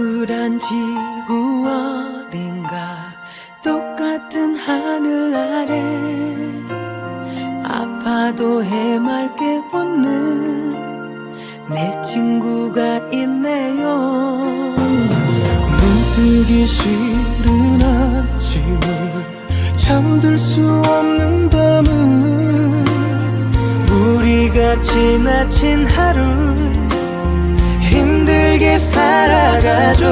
동그란 지구 어딘가 똑같은 하늘 아래 아파도 해맑게 웃는 내 친구가 있네요. 눈뜨기 싫은 아침을 잠들 수 없는 밤을 우리가 지나친 하루 힘들게 살아가죠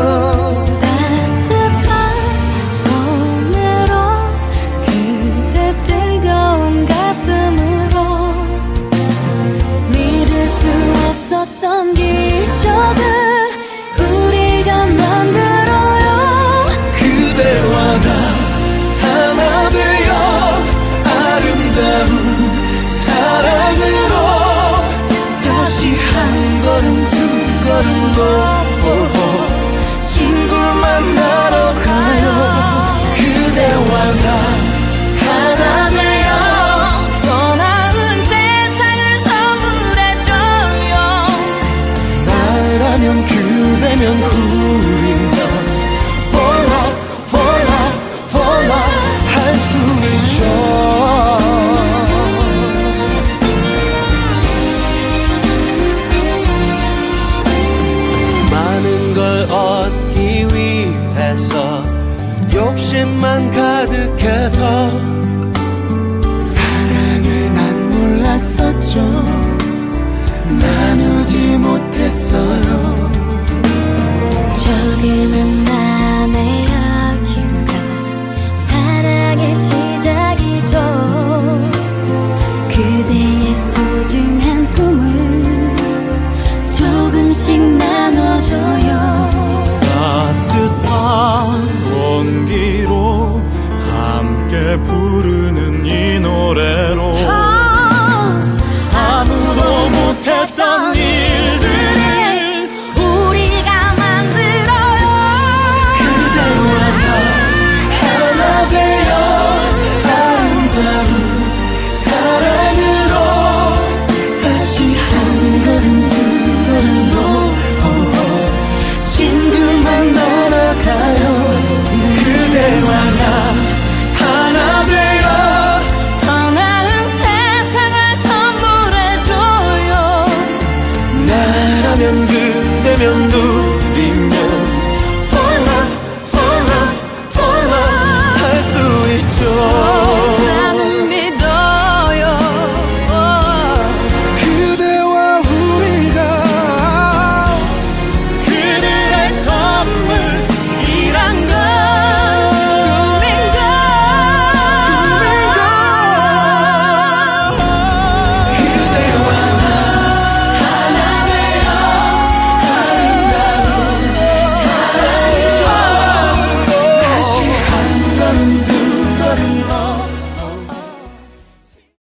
나라면 그대면 우리면 For love, for love, for love 할 수 있죠. 많은 걸 얻기 위해서 욕심만 가득해서 사랑을 난 몰랐었죠 했어요. 작은 한 되면 그대면 누리면